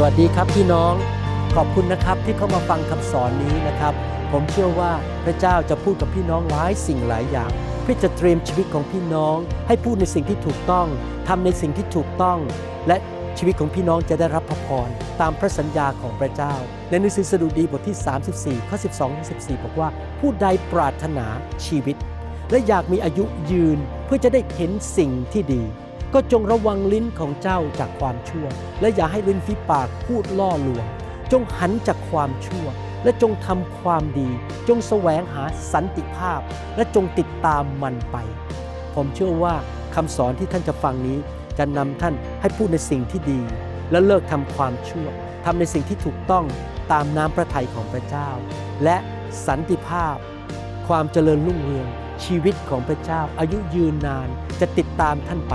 สวัสดีครับพี่น้องขอบคุณนะครับที่เข้ามาฟังคำสอนนี้นะครับ ผมเชื่อว่าพระเจ้าจะพูดกับพี่น้องหลายสิ่งหลายอย่าง เพื่อจะเตรียมชีวิตของพี่น้อง ให้พูดในสิ่งที่ถูกต้องทำในสิ่งที่ถูกต้อง และชีวิตของพี่น้องจะได้รับพระพรตามพระสัญญาของพระเจ้า ในหนังสือสดุดีบทที่ 34ข้อ12ถึง14 บอกว่า ผู้ใดปรารถนาชีวิต และอยากมีอายุยืนเพื่อจะได้เห็นสิ่งที่ดี ก็จงระวังลิ้นของเจ้าจากความชั่ว และอย่าให้ลิ้นฝีปากพูดล่อลวง จงหันจากความชั่ว และจงทำความดี จงแสวงหาสันติภาพ และจงติดตามมันไป ผมเชื่อว่าคำสอนที่ท่านจะฟังนี้จะนำท่านให้พูดในสิ่งที่ดี และเลิกทำความชั่วทำในสิ่งที่ถูกต้องตามน้ำพระทัยของพระเจ้า และสันติภาพ ความเจริญรุ่งเรืองชีวิตของพระเจ้าอายุยืนนานจะติดตามท่านไป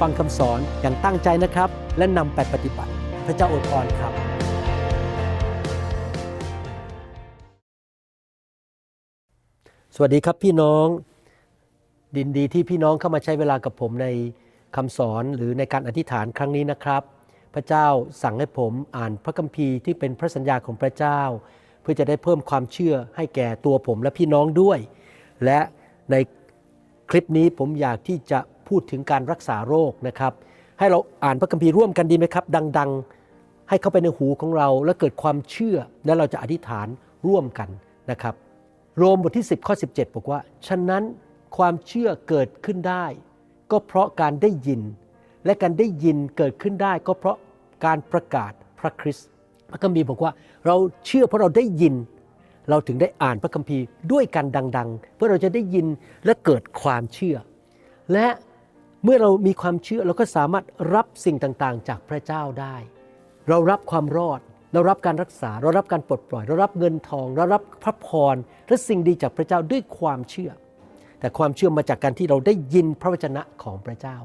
ฟังคำสอนอย่างตั้งใจนะครับ และนำไปปฏิบัติ พระเจ้าอวยพรครับสวัสดีครับพี่น้องดินดีที่พี่น้องเข้ามาใช้เวลากับผมในคำสอนหรือในการอธิษฐานครั้งนี้นะครับ พระเจ้าสั่งให้ผมอ่านพระคัมภีร์ที่เป็นพระสัญญาของพระเจ้า เพื่อจะได้เพิ่มความเชื่อให้แก่ตัวผมและพี่น้องด้วย และในคลิปนี้ผมอยากที่จะ พูดถึงการรักษาโรคนะครับ ให้เราอ่านพระคัมภีร์ร่วมกันดีไหมครับ ดัง ๆ ให้เข้าไปในหูของเราและเกิดความเชื่อและเราจะอธิษฐานร่วมกันนะครับ โรมบทที่ 10ข้อ17 บอกว่า ฉะนั้นความเชื่อเกิดขึ้นได้ ก็เพราะการได้ยิน และการได้ยินเกิดขึ้นได้ ก็เพราะการประกาศพระคริสต์พระคัมภีร์บอกว่าเราเชื่อเพราะเราได้ยิน เราถึงได้อ่านพระคัมภีร์ด้วยกันดัง ๆ เพื่อเราจะได้ยินและเกิดความเชื่อ และ เมื่อเรามีความเชื่อเราก็สามารถรับสิ่งต่างๆ จากพระเจ้าได้ เรารับความรอด เรารับการรักษา เรารับการปลดปล่อย เรารับเงินทอง เรารับพระพรและสิ่งดีจากพระเจ้าด้วยความเชื่อ แต่ความเชื่อมาจากการที่เราได้ยินพระวจนะของพระเจ้า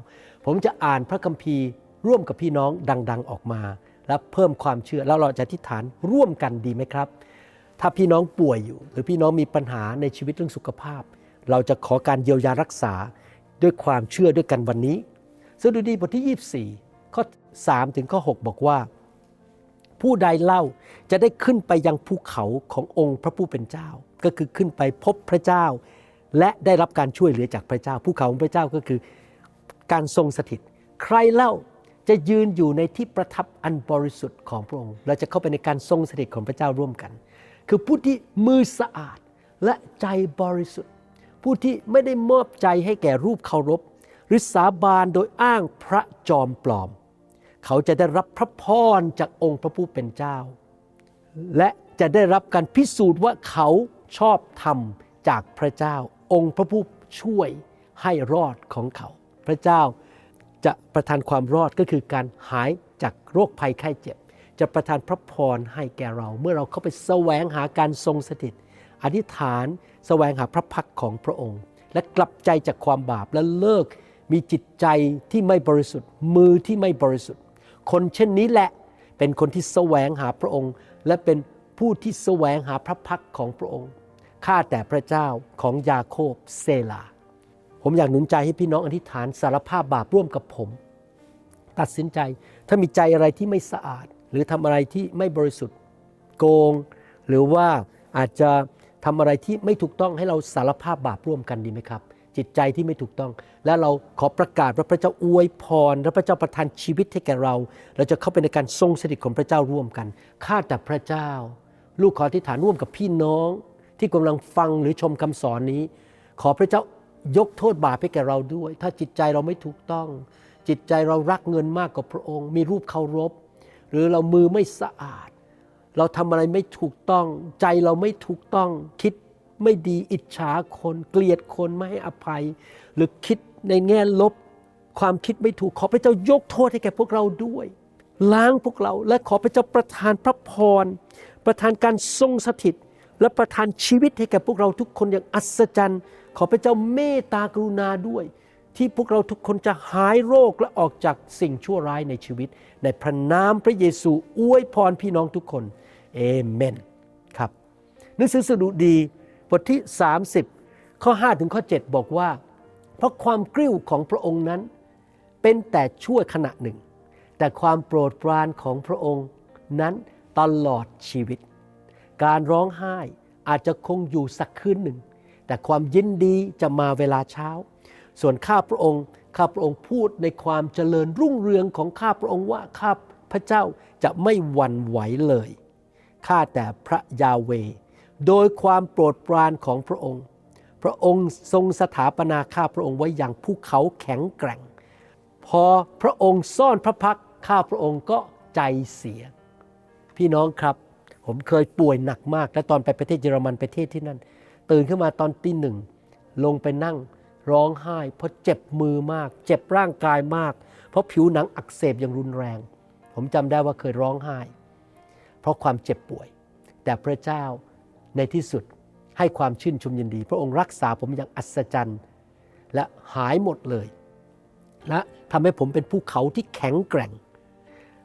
ผมจะอ่านพระคัมภีร์ร่วมกับพี่น้องดัง ๆออกมา และเพิ่มความเชื่อแล้วเราจะอธิษฐานร่วมกันดีไหมครับ ถ้าพี่น้องป่วยอยู่ หรือพี่น้องมีปัญหาในชีวิตเรื่องสุขภาพ เราจะขอการเยียวยารักษา ด้วยความเชื่อด้วยกันวันนี้สดุดีบทที่ 24 ข้อ 3 ถึงข้อ 6 บอกว่า ผู้ใดเล่าจะได้ขึ้นไปยังภูเขาขององค์พระผู้เป็นเจ้า ก็คือขึ้นไปพบพระเจ้า และได้รับการช่วยเหลือจากพระเจ้าภูเขาของพระเจ้าก็คือ การทรงสถิต ใครเล่าจะยืนอยู่ในที่ประทับอันบริสุทธิ์ของพระองค์เราจะเข้าไปในการทรงสถิตของพระเจ้าร่วมกัน คือผู้ที่มือสะอาดและใจบริสุทธิ์ ผู้ที่ไม่ได้มอบใจให้แก่รูปเคารพ หรือสาบานโดยอ้างพระจอมปลอม เขาจะได้รับพระพรจากองค์พระผู้เป็นเจ้า และจะได้รับการพิสูจน์ว่าเขาชอบธรรมจากพระเจ้า องค์พระผู้ช่วยให้รอดของเขา พระเจ้าจะประทานความรอดก็คือการหายจากโรคภัยไข้เจ็บ จะประทานพระพรให้แก่เรา เมื่อเราเข้าไปแสวงหาการทรงสถิต อธิษฐาน แสวงหาพระพักของพระองค์ และกลับใจจากความบาปและเลิกมีจิตใจที่ไม่บริสุทธิ์ มือที่ไม่บริสุทธิ์ คนเช่นนี้แหละเป็นคนที่แสวงหาพระองค์ และเป็นผู้ที่แสวงหาพระพักของพระองค์ข้าแต่พระเจ้าของยาโคบเซลา ผมอยากหนุนใจให้พี่น้องอธิษฐานสารภาพบาปร่วมกับผม ตัดสินใจถ้ามีใจอะไรที่ไม่สะอาด หรือทำอะไรที่ไม่บริสุทธิ์ โกง หรือว่าอาจจะ ทำอะไรที่ไม่ถูกต้องให้เราสารภาพบาปร่วมกันดีไหมครับ จิตใจที่ไม่ถูกต้อง และเราขอประกาศว่าพระเจ้าอวยพรและพระเจ้าประทานชีวิตให้แก่เรา เราจะเข้าไปในการทรงสถิตของพระเจ้าร่วมกันข้าแต่พระเจ้า ลูกขออธิฐานร่วมกับพี่น้อง ที่กำลังฟังหรือชมคำสอนนี้ ขอพระเจ้ายกโทษบาปให้แก่เราด้วย ถ้าจิตใจเราไม่ถูกต้อง จิตใจเรารักเงินมากกว่าพระองค์ มีรูปเคารพ หรือเรามือไม่สะอาด เราทำอะไรไม่ถูกต้อง ใจเราไม่ถูกต้อง คิดไม่ดีอิจฉาคน เกลียดคนไม่ให้อภัย หรือคิดในแง่ลบ ความคิดไม่ถูกขอพระเจ้ายกโทษให้แก่พวกเราด้วย ล้างพวกเราและขอพระเจ้าประทานพระพร ประทานการทรงสถิต และประทานชีวิตให้แก่พวกเราทุกคนอย่างอัศจรรย์ ขอพระเจ้าเมตตากรุณาด้วย ที่พวกเราทุกคนจะหายโรคและออกจากสิ่งชั่วร้ายในชีวิต ในพระนามพระเยซูอวยพรพี่น้องทุกคน เอเมนครับหนังสือสดุดีบทที่ 30 ข้อ 5 ถึงข้อ 7 บอกว่า เพราะความกริ้วของพระองค์นั้น เป็นแต่ชั่วขณะหนึ่ง แต่ความโปรดปรานของพระองค์นั้นตลอดชีวิต การร้องไห้อาจจะคงอยู่สักคืนหนึ่ง แต่ความยินดีจะมาเวลาเช้า ส่วนข้าพระองค์ข้าพระองค์พูดในความเจริญรุ่งเรืองของข้าพระองค์ว่าข้าพระเจ้าจะไม่หวั่นไหวเลย ข้าแต่พระยาเว โดยความโปรดปรานของพระองค์ พระองค์ทรงสถาปนาข้าพระองค์ไว้อย่างภูเขาแข็งแกร่ง พอพระองค์ซ่อนพระพักข้าพระองค์ก็ใจเสีย พี่น้องครับผมเคยป่วยหนักมาก และตอนไปประเทศเยอรมันไปเทศที่นั่น ตื่นขึ้นมาตอนตีหนึ่ง ลงไปนั่งร้องไห้ เพราะเจ็บมือมาก เจ็บร่างกายมาก เพราะผิวหนังอักเสบอย่างรุนแรง ผมจำได้ว่าเคยร้องไห้ เพราะความเจ็บป่วย แต่พระเจ้าในที่สุดให้ความชื่นชมยินดี พระองค์รักษาผมอย่างอัศจรรย์ และหายหมดเลย และทำให้ผมเป็นภูเขาที่แข็งแกร่ง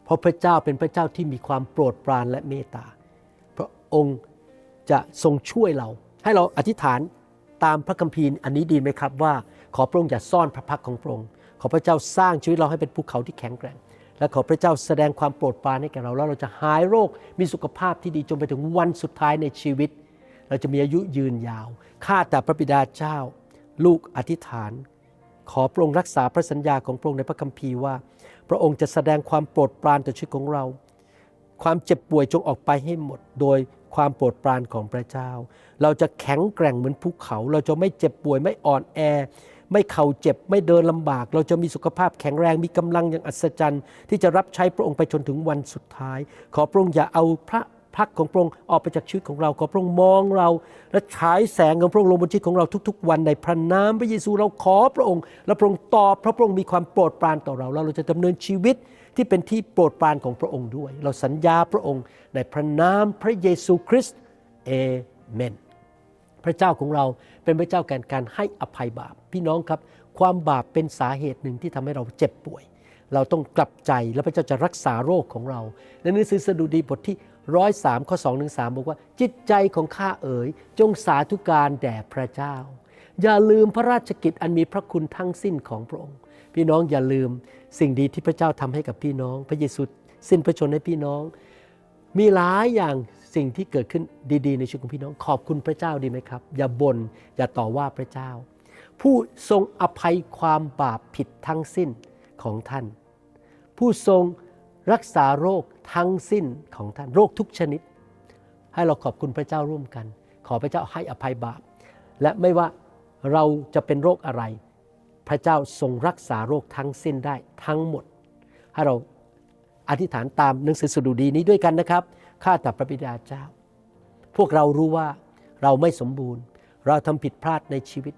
เพราะพระเจ้าเป็นพระเจ้าที่มีความโปรดปรานและเมตตา พระองค์จะทรงช่วยเรา ให้เราอธิษฐานตามพระคัมภีร์อันนี้ดีไหมครับว่า ขอพระองค์อย่าซ่อนพระพักของพระองค์ขอพระเจ้าสร้างชีวิตเราให้เป็นภูเขาที่แข็งแกร่ง และขอพระเจ้าแสดงความโปรดปรานให้แก่เราแล้วเราจะหายโรคมีสุขภาพที่ดีจนไปถึงวันสุดท้ายในชีวิต เราจะมีอายุยืนยาวข้าแต่พระบิดาเจ้า ลูกอธิษฐาน ขอพระองค์รักษาพระสัญญาของพระองค์ในพระคัมภีร์ว่า พระองค์จะแสดงความโปรดปรานต่อชีวิตของเรา ความเจ็บป่วยจงออกไปให้หมด โดยความโปรดปรานของพระเจ้า เราจะแข็งแกร่งเหมือนภูเขา เราจะไม่เจ็บป่วยไม่อ่อนแอ ไม่เข่าเจ็บไม่เดินลำบาก เราจะมีสุขภาพแข็งแรงมีกำลังอย่างอัศจรรย์ ที่จะรับใช้พระองค์ไปจนถึงวันสุดท้าย ขอพระองค์อย่าเอาพระพักของพระองค์ออกไปจากชีวิตของเราขอพระองค์มองเรา และฉายแสงของพระองค์ลงบนชีวิตของเราทุก ๆ วันในพระนามพระเยซูเราขอพระองค์ และพระองค์ตอบพระพระองค์มีความโปรดปรานต่อเราแล้วเราจะดำเนินชีวิตที่เป็นที่โปรดปรานของพระองค์ด้วย เราสัญญาพระองค์ในพระนามพระเยซูคริสต์เอเมน พระเจ้าของเราเป็นพระเจ้าแก่การให้อภัยบาป พี่น้องครับ ความบาปเป็นสาเหตุหนึ่งที่ทำให้เราเจ็บป่วย เราต้องกลับใจแล้วพระเจ้าจะรักษาโรคของเราในหนังสือสดุดีบทที่ร้อยสามข้อสองถึงสามบอกว่า จิตใจของข้าเอ๋ย จงสาธุการแด่พระเจ้า อย่าลืมพระราชกิจอันมีพระคุณทั้งสิ้นของพระองค์ พี่น้องอย่าลืมสิ่งดีที่พระเจ้าทำให้กับพี่น้อง พระเยซูสิ้นพระชนให้พี่น้อง มีหลายอย่าง สิ่งที่เกิดขึ้นดีๆ ในชีวิตของพี่น้อง ขอบคุณพระเจ้าดีไหมครับ อย่าบน่นอย่าต่อว่าพระเจ้า ผู้ทรงอภัยความบาปผิดทั้งสิ้นของท่าน ผู้ทรงรักษาโรคทั้งสิ้นของท่านโรคทุกชนิด ให้เราขอบคุณพระเจ้าร่วมกัน ขอพระเจ้าให้อภัยบาป และไม่ว่าเราจะเป็นโรคอะไร พระเจ้าทรงรักษาโรคทั้งสิ้นได้ทั้งหมด ให้เราอธิษฐานตามหนังสือสดุดีนี้ด้วยกันนะครับ ข้าแต่พระบิดาเจ้า พวกเรารู้ว่าเราไม่สมบูรณ์ เราทำผิดพลาดในชีวิต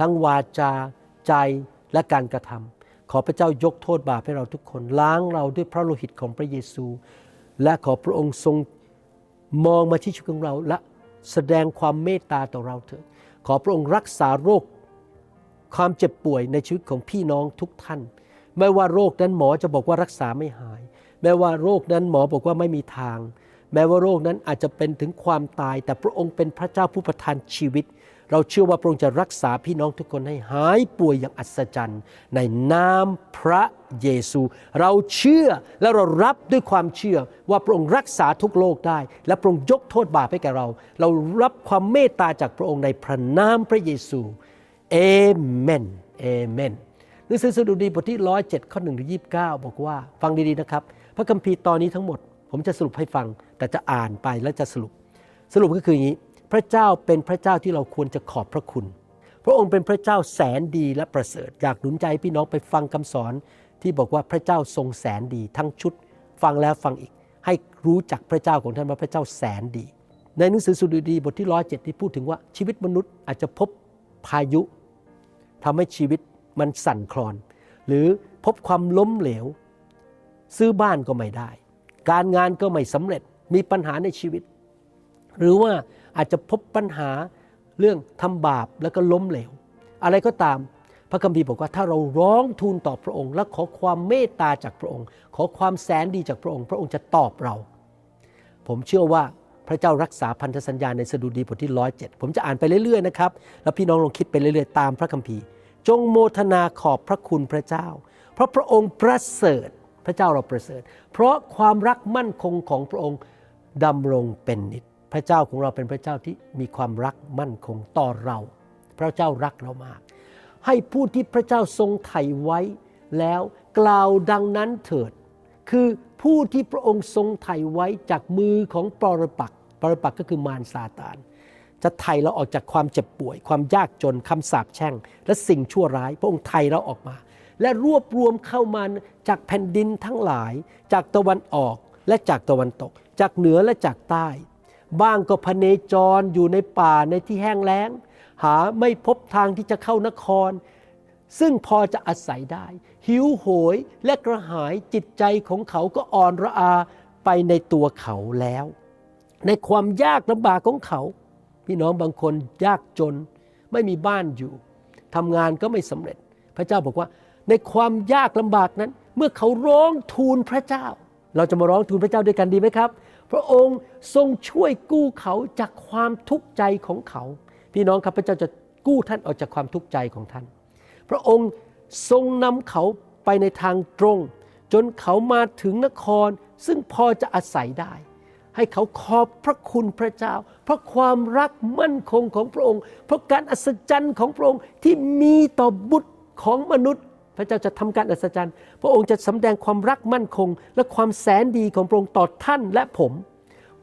ทั้งวาจา ใจและการกระทำขอพระเจ้ายกโทษบาปให้เราทุกคน ล้างเราด้วยพระโลหิตของพระเยซู และขอพระองค์ทรงมองมาที่ชีวิตของเราและแสดงความเมตตาต่อเราเถิดขอพระองค์รักษาโรค ความเจ็บป่วยในชีวิตของพี่น้องทุกท่าน ไม่ว่าโรคนั้นหมอจะบอกว่ารักษาไม่หาย แม้ว่าโรคนั้นหมอบอกว่าไม่มีทาง แม้ว่าโรคนั้นอาจจะเป็นถึงความตาย แต่พระองค์เป็นพระเจ้าผู้ประทานชีวิต เราเชื่อว่าพระองค์จะรักษาพี่น้องทุกคนให้หายป่วยอย่างอัศจรรย์ ในนามพระเยซู เราเชื่อและเรารับด้วยความเชื่อว่าพระองค์รักษาทุกโรคได้ และพระองค์ยกโทษบาปให้แก่เรา เรารับความเมตตาจากพระองค์ในพระนามพระเยซูเอเมนเอเมนหนังสือสดุดีบทที่ 107 ข้อ1ถึง29 บอกว่า ฟังดีๆนะครับ พระคัมภีร์ตอนนี้ทั้งหมด ผมจะสรุปให้ฟัง แต่จะอ่านไปแล้วจะสรุป สรุปก็คืออย่างนี้ พระเจ้าเป็นพระเจ้าที่เราควรจะขอบพระคุณ พระองค์เป็นพระเจ้าแสนดีและประเสริฐ อยากหนุนใจพี่น้องไปฟังคำสอนที่บอกว่าพระเจ้าทรงแสนดี ทั้งชุด ฟังแล้วฟังอีก ให้รู้จักพระเจ้าของท่านว่าพระเจ้าแสนดี ในหนังสือสดุดีบทที่107ที่พูดถึงว่าชีวิตมนุษย์อาจจะพบพายุทำให้ชีวิตมันสั่นคลอน หรือพบความล้มเหลว ซื้อบ้านก็ไม่ได้ การงานก็ไม่สำเร็จมีปัญหาในชีวิต หรือว่าอาจจะพบปัญหาเรื่องทำบาปแล้วก็ล้มเหลว อะไรก็ตามพระคัมภีร์บอกว่าถ้าเราร้องทูลต่อพระองค์ และขอความเมตตาจากพระองค์ ขอความแสนดีจากพระองค์ พระองค์จะตอบเรา ผมเชื่อว่าพระเจ้ารักษาพันธสัญญาในสดุดีบทที่ร้อยเจ็ดผมจะอ่านไปเรื่อยๆนะครับแล้วพี่น้องลองคิดไปเรื่อยๆตามพระคัมภีร์ จงโมทนาขอบพระคุณพระเจ้า เพราะพระองค์ประเสริฐ พระเจ้าเราประเสริฐ เพราะความรักมั่นคงของพระองค์ดำรงเป็นนิจพระเจ้าของเราเป็นพระเจ้าที่มีความรักมั่นคงต่อเรา พระเจ้ารักเรามาก ให้ผู้ที่พระเจ้าทรงไถ่ไว้แล้วกล่าวดังนั้นเถิด คือผู้ที่พระองค์ทรงไถ่ไว้จากมือของปรปักษ์ปรปักษ์ก็คือมารซาตานจะไถ่เราออกจากความเจ็บป่วย ความยากจนคำสาปแช่ง และสิ่งชั่วร้าย พระองค์ไถ่เราออกมา และรวบรวมเข้ามาจากแผ่นดินทั้งหลาย จากตะวันออกและจากตะวันตก จากเหนือและจากใต้ บ้างก็พเนจรอยู่ในป่าในที่แห้งแล้ง หาไม่พบทางที่จะเข้านคร ซึ่งพอจะอาศัยได้ หิวโหยและกระหายจิตใจของเขาก็อ่อนระอาไปในตัวเขาแล้ว ในความยากลำบากของเขา พี่น้องบางคนยากจนไม่มีบ้านอยู่ทำงานก็ไม่สำเร็จ พระเจ้าบอกว่า ในความยากลำบากนั้น เมื่อเขาร้องทูลพระเจ้า เราจะมาร้องทูลพระเจ้าด้วยกันดีไหมครับ พระองค์ทรงช่วยกู้เขาจากความทุกข์ใจของเขา พี่น้องครับพระเจ้าจะกู้ท่านออกจากความทุกข์ใจของท่าน พระองค์ทรงนำเขาไปในทางตรง จนเขามาถึงนครซึ่งพอจะอาศัยได้ ให้เขาขอบพระคุณพระเจ้า เพราะความรักมั่นคงของพระองค์ เพราะการอัศจรรย์ของพระองค์ที่มีต่อบุตรของมนุษย์ พระเจ้าจะทำการอัศจรรย์ พระองค์จะสำแดงความรักมั่นคง และความแสนดีของพระองค์ต่อท่านและผม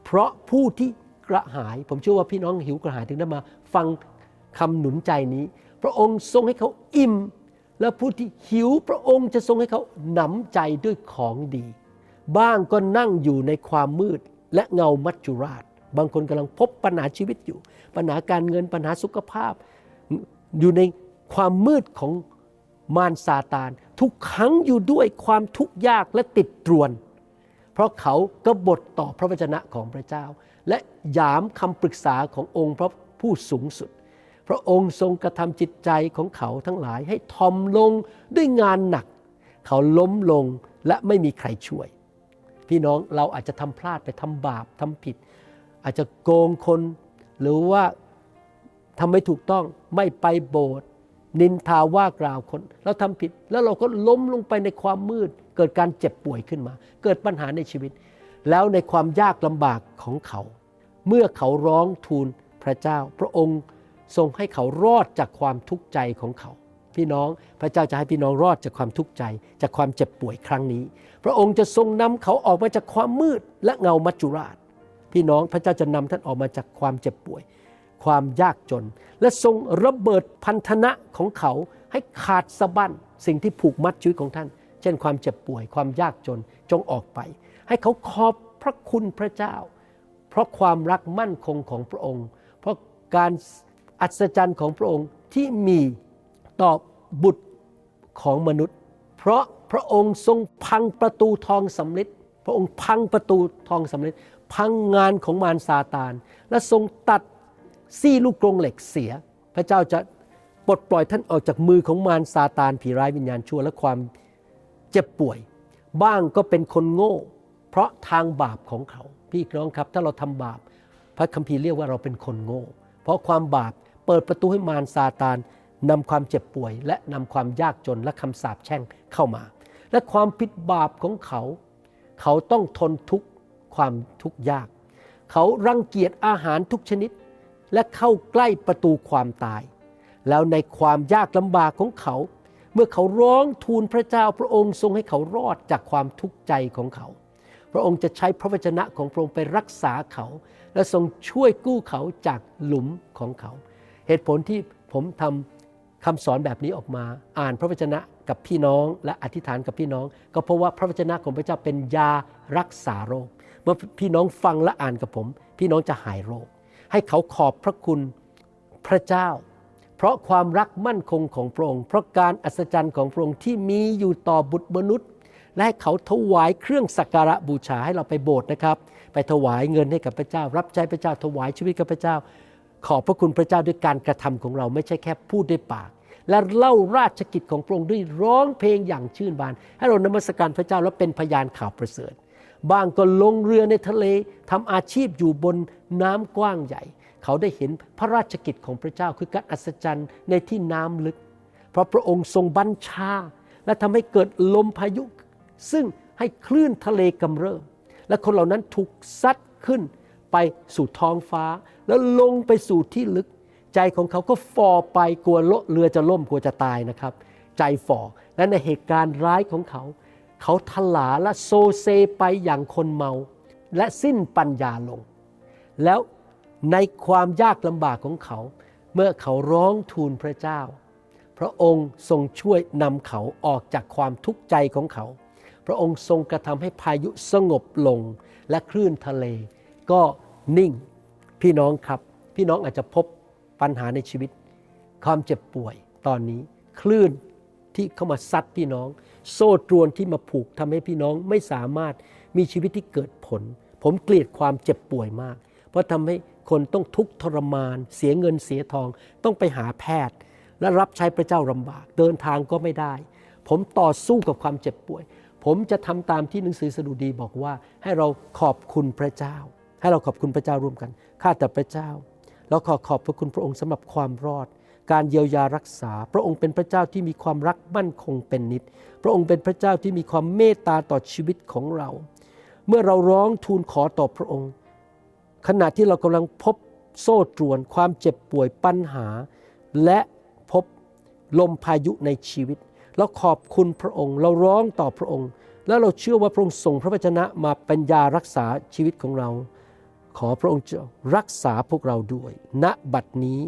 เพราะผู้ที่กระหาย ผมเชื่อว่าพี่น้องหิวกระหายถึงได้มาฟังคำหนุนใจนี้ พระองค์ทรงให้เขาอิ่ม และผู้ที่หิวพระองค์จะทรงให้เขาหนำใจด้วยของดี บ้างก็นั่งอยู่ในความมืดและเงามัจจุราช บางคนกำลังพบปัญหาชีวิตอยู่ ปัญหาการเงินปัญหาสุขภาพ อยู่ในความมืดของ มารซาตานทุกขังอยู่ด้วยความทุกข์ยากและติดตรวน เพราะเขากบฏต่อพระวจนะของพระเจ้า และหยามคำปรึกษาขององค์พระผู้สูงสุด พระองค์ทรงกระทำจิตใจของเขาทั้งหลายให้ทอมลงด้วยงานหนัก เขาล้มลงและไม่มีใครช่วย พี่น้องเราอาจจะทำพลาดไปทำบาปทำผิด อาจจะโกงคนหรือว่าทำไม่ถูกต้องไม่ไปโบสถ์ นินทาว่ากล่าวคนเราทำผิด แล้วเราก็ล้มลงไปในความมืด เกิดการเจ็บป่วยขึ้นมา เกิดปัญหาในชีวิต แล้วในความยากลำบากของเขา เมื่อเขาร้องทูลพระเจ้า พระองค์ทรงให้เขารอดจากความทุกข์ใจของเขา พี่น้องพระเจ้าจะให้พี่น้องรอดจากความทุกข์ใจ จากความเจ็บป่วยครั้งนี้ พระองค์จะทรงนำเขาออกมาจากความมืดและเงามัจจุราช พี่น้องพระเจ้าจะนำท่านออกมาจากความเจ็บป่วย ความยากจน และทรงระเบิดพันธนะของเขาให้ขาดสะบั้นสิ่งที่ผูกมัดชีวิตของท่าน เช่นความเจ็บป่วยความยากจนจงออกไป ให้เขาขอบพระคุณพระเจ้า เพราะความรักมั่นคงของพระองค์ เพราะการอัศจรรย์ของพระองค์ที่มีต่อบุตรของมนุษย์ เพราะพระองค์ทรงพังประตูทองสำริดพระองค์พังประตูทองสำริดพังงานของมารซาตาน และทรงตัด ซี่ลูกกรงเหล็กเสีย พระเจ้าจะปลดปล่อยท่านออกจากมือของมารซาตานผีร้ายวิญญาณชั่วและความเจ็บป่วย บ้างก็เป็นคนโง่ เพราะทางบาปของเขา พี่น้องครับ ถ้าเราทำบาป พระคัมภีร์เรียกว่าเราเป็นคนโง่ เพราะความบาปเปิดประตูให้มารซาตานนำความเจ็บป่วย และนำความยากจนและคำสาปแช่งเข้ามา และความผิดบาปของเขา เขาต้องทนทุกข์ความทุกข์ยาก เขารังเกียจอาหารทุกชนิด และเข้าใกล้ประตูความตาย แล้วในความยากลำบากของเขา เมื่อเขาร้องทูลพระเจ้าพระองค์ทรงให้เขารอดจากความทุกข์ใจของเขา พระองค์จะใช้พระวจนะของพระองค์ไปรักษาเขา และทรงช่วยกู้เขาจากหลุมของเขา เหตุผลที่ผมทำคำสอนแบบนี้ออกมา อ่านพระวจนะกับพี่น้องและอธิษฐานกับพี่น้อง ก็เพราะว่าพระวจนะของพระเจ้าเป็นยารักษาโรค เมื่อพี่น้องฟังและอ่านกับผม พี่น้องจะหายโรค ให้เขาขอบพระคุณพระเจ้า เพราะความรักมั่นคงของพระองค์ เพราะการอัศจรรย์ของพระองค์ที่มีอยู่ต่อบุตรมนุษย์ และให้เขาถวายเครื่องสักการะบูชาให้เราไปโบสถ์นะครับ ไปถวายเงินให้กับพระเจ้า รับใช้พระเจ้าถวายชีวิตกับพระเจ้า ขอบพระคุณพระเจ้าด้วยการกระทำของเราไม่ใช่แค่พูดด้วยปาก และเล่าราชกิจของพระองค์ด้วยร้องเพลงอย่างชื่นบาน ให้เรานมัสการพระเจ้าและเป็นพยานข่าวประเสริฐ บางก็ลงเรือในทะเลทำอาชีพอยู่บนน้ำกว้างใหญ่ เขาได้เห็นพระราชกิจของพระเจ้าคือการอัศจรรย์ในที่น้ำลึก เพราะพระองค์ทรงบัญชา และทำให้เกิดลมพายุ ซึ่งให้คลื่นทะเลกำเริบและคนเหล่านั้นถูกซัดขึ้นไปสู่ท้องฟ้า แล้วลงไปสู่ที่ลึก ใจของเขาก็ฟอไปกลัวเรือจะล่มกลัวจะตายนะครับ ใจฝ่อและในเหตุการณ์ร้ายของเขา เขาทลาและโซเซไปอย่างคนเมา และสิ้นปัญญาลง แล้วในความยากลำบากของเขา เมื่อเขาร้องทูลพระเจ้า พระองค์ทรงช่วยนำเขาออกจากความทุกข์ใจของเขา พระองค์ทรงกระทำให้พายุสงบลงและคลื่นทะเล ก็นิ่ง พี่น้องครับ พี่น้องอาจจะพบปัญหาในชีวิต ความเจ็บป่วยตอนนี้ คลื่นที่เข้ามาซัดพี่น้อง โซ่ตรวนที่มาผูกทำให้พี่น้องไม่สามารถมีชีวิตที่เกิดผล ผมเกลียดความเจ็บป่วยมาก เพราะทำให้คนต้องทุกข์ทรมาน เสียเงินเสียทอง ต้องไปหาแพทย์ และรับใช้พระเจ้าลำบาก เดินทางก็ไม่ได้ ผมต่อสู้กับความเจ็บป่วย ผมจะทำตามที่หนังสือสดุดีบอกว่า ให้เราขอบคุณพระเจ้า ให้เราขอบคุณพระเจ้าร่วมกันข้าแต่พระเจ้าเราขอขอบพระคุณพระองค์สำหรับความรอด การเยียวยารักษา พระองค์เป็นพระเจ้าที่มีความรักมั่นคงเป็นนิด พระองค์เป็นพระเจ้าที่มีความเมตตาต่อชีวิตของเรา เมื่อเราร้องทูลขอต่อพระองค์ ขณะที่เรากำลังพบโซ่ตรวน ความเจ็บป่วยปัญหา และพบลมพายุในชีวิต เราขอบคุณพระองค์ เราร้องต่อพระองค์ แล้วเราเชื่อว่าพระองค์ส่งพระวจนะมาเป็นยารักษาชีวิตของเรา ขอพระองค์จะรักษาพวกเราด้วยณบัดนี้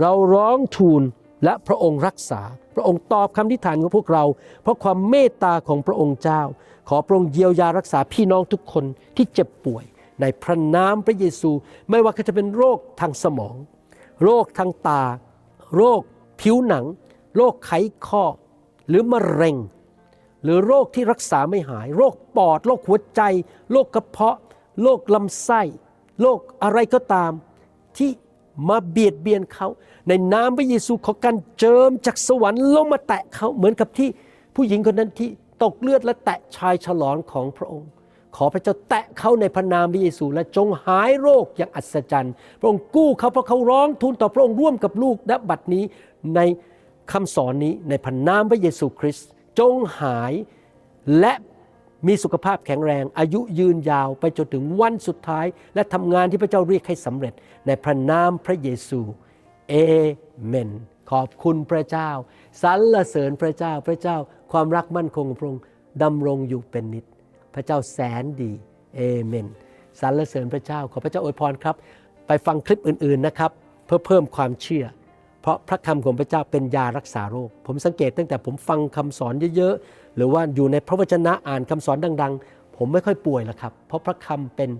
เราร้องทูลและพระองค์รักษา พระองค์ตอบคำทิฏฐานของพวกเรา เพราะความเมตตาของพระองค์เจ้า ขอพระองค์เยียวยารักษาพี่น้องทุกคนที่เจ็บป่วย ในพระนามพระเยซู ไม่ว่าจะเป็นโรคทางสมอง โรคทางตา โรคผิวหนัง โรคไขข้อ หรือมะเร็ง หรือโรคที่รักษาไม่หาย โรคปอด โรคหัวใจ โรคกระเพาะ โรคลำไส้ โรคอะไรก็ตามที่ มาเบียดเบียนเขา ในนามพระเยซูขอการเจิมจากสวรรค์ลงมาแตะเขาเหมือนกับที่ผู้หญิงคนนั้นที่ตกเลือดและแตะชายฉลองของพระองค์ ขอพระเจ้าแตะเขาในพระนามพระเยซูและจงหายโรคอย่างอัศจรรย์ พระองค์กู้เขาเพราะเขาร้องทูลต่อพระองค์ร่วมกับลูกณบัดนี้ในคำสอนนี้ในพระนามพระเยซูคริสต์จงหายและ มีสุขภาพแข็งแรง อายุยืนยาวไปจนถึงวันสุดท้าย และทำงานที่พระเจ้าเรียกให้สำเร็จในพระนามพระเยซูเอเมน ขอบคุณพระเจ้าสรรเสริญพระเจ้าพระเจ้าความรักมั่นคงของพระองค์ดำรงอยู่เป็นนิจพระเจ้าแสนดีเอเมนสรรเสริญพระเจ้าขอพระเจ้าอวยพรครับ ไปฟังคลิปอื่นๆนะครับ เพื่อเพิ่มความเชื่อ เพราะพระคำของพระเจ้าเป็นยารักษาโรค ผมสังเกตตั้งแต่ผมฟังคำสอนเยอะๆ หรือว่าอยู่ในพระวจนะอ่านคำสอนดัง ๆ ผมไม่ค่อยป่วยแล้วครับ เพราะพระคำเป็น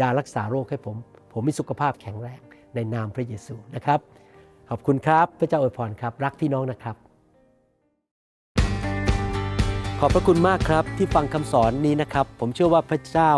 ยารักษาโรคให้ผม ผมมีสุขภาพแข็งแรงในนามพระเยซูนะครับ ขอบคุณครับ พระเจ้าอวยพรครับ รักพี่น้องนะครับ ขอบพระคุณมากครับที่ฟังคำสอนนี้นะครับ ผมเชื่อว่าพระเจ้า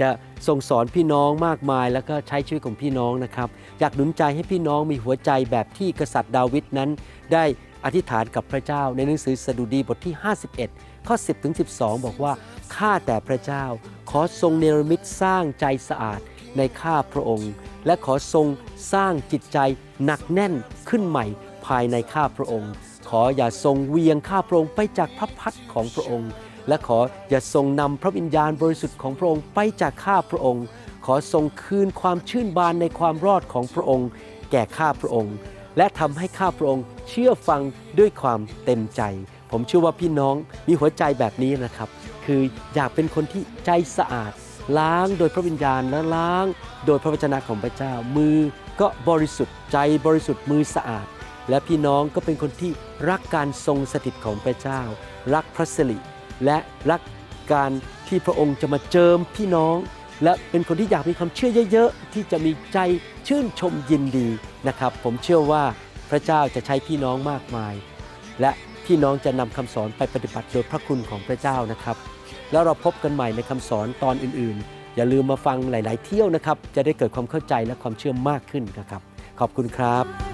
จะทรงสอนพี่น้องมากมาย แล้วก็ใช้ชีวิตของพี่น้องนะครับ อยากหนุนใจให้พี่น้องมีหัวใจแบบที่กษัตริย์ดาวิดนั้น ได้อธิษฐานกับพระเจ้าในหนังสือสดุดีบทที่ 51 ข้อ 10ถึง12 บอกว่าข้าแต่พระเจ้า ขอทรงเนรมิตสร้างใจสะอาดในข้าพระองค์ และขอทรงสร้างจิตใจหนักแน่นขึ้นใหม่ภายในข้าพระองค์ ขออย่าทรงเวียงข้าพระองค์ไปจากพระพักของพระองค์ และขออย่าทรงนำพระวิญญาณบริสุทธิ์ของพระองค์ไปจากข้าพระองค์ ขอทรงคืนความชื่นบานในความรอดของพระองค์ แก่ข้าพระองค์ และทำให้ข้าพระองค์เชื่อฟังด้วยความเต็มใจ ผมเชื่อว่าพี่น้องมีหัวใจแบบนี้นะครับ คืออยากเป็นคนที่ใจสะอาด ล้างโดยพระวิญญาณและล้าง โดยพระวจนะของพระเจ้ามือก็บริสุทธิ์ใจบริสุทธิ์มือสะอาด และพี่น้องก็เป็นคนที่รักการทรงสถิตของพระเจ้า รักพระสิริ และรักการที่พระองค์จะมาเจิมพี่น้อง และเป็นคนที่อยากมีความเชื่อเยอะๆ ที่จะมีใจชื่นชมยินดีนะครับ ผมเชื่อว่าพระเจ้าจะใช้พี่น้องมากมาย และพี่น้องจะนำคำสอนไปปฏิบัติโดยพระคุณของพระเจ้านะครับ แล้วเราพบกันใหม่ในคำสอนตอนอื่นๆ อย่าลืมมาฟังหลาย ๆ เที่ยวนะครับ จะได้เกิดความเข้าใจและความเชื่อมากขึ้นนะครับ ขอบคุณครับ